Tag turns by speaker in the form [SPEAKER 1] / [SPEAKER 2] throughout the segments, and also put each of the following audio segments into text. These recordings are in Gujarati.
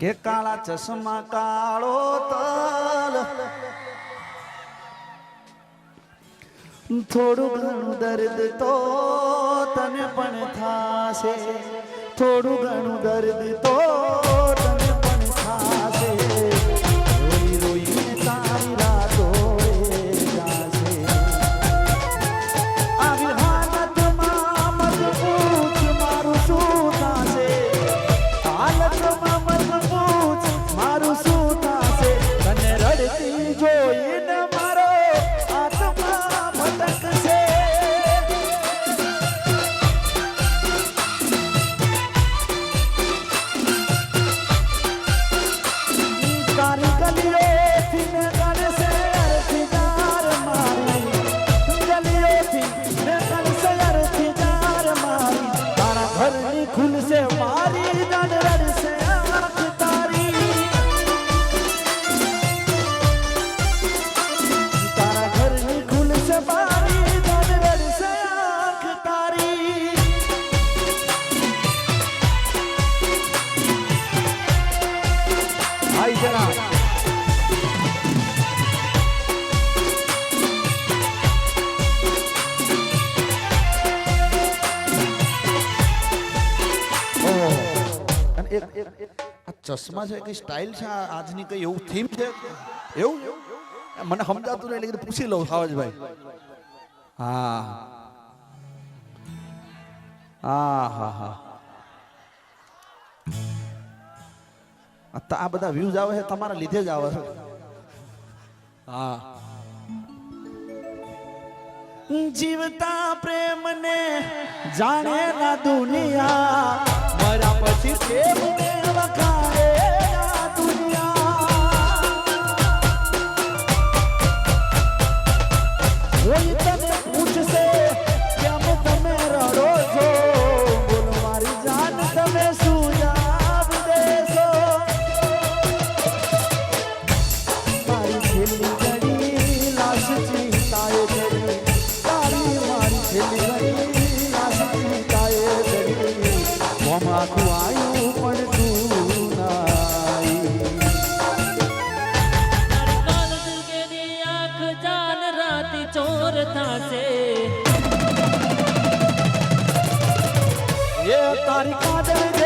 [SPEAKER 1] કે કાળા ચશ્મા કાળો તલ. થોડું ઘણું દર્દ તો તને પણ થાશે. થોડું ઘણું દર્દ તો આ ચશ્મા છે કઈ સ્ટાઇલ છે આજની કઈ એવું થીમ છે? એવું? મને સમજાતું નહીં, એટલે પૂછી લઉં, સાવજભાઈ. હા. હા હા હા. આ બધા વ્યૂઝ આવે છે તમારા લીધે જ આવે છે. હા. જીવતા પ્રેમને જાણે ના દુનિયા મરા પછી મોમાં તું આવ્યું પણ તું ના આવી
[SPEAKER 2] કાલ દુર્ગેની આંખ જાન રાતી ચોર થાશે
[SPEAKER 1] એ તારી કાજલ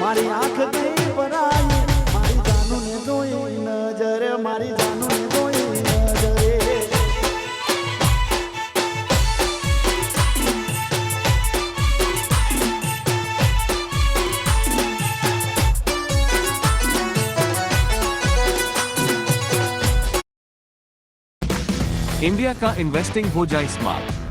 [SPEAKER 1] મારી આંખ ગઈ ભરાય મારી જાનુને જોઈ નજરે મારી
[SPEAKER 3] इंडिया का इन्वेस्टिंग हो जाए स्मार्ट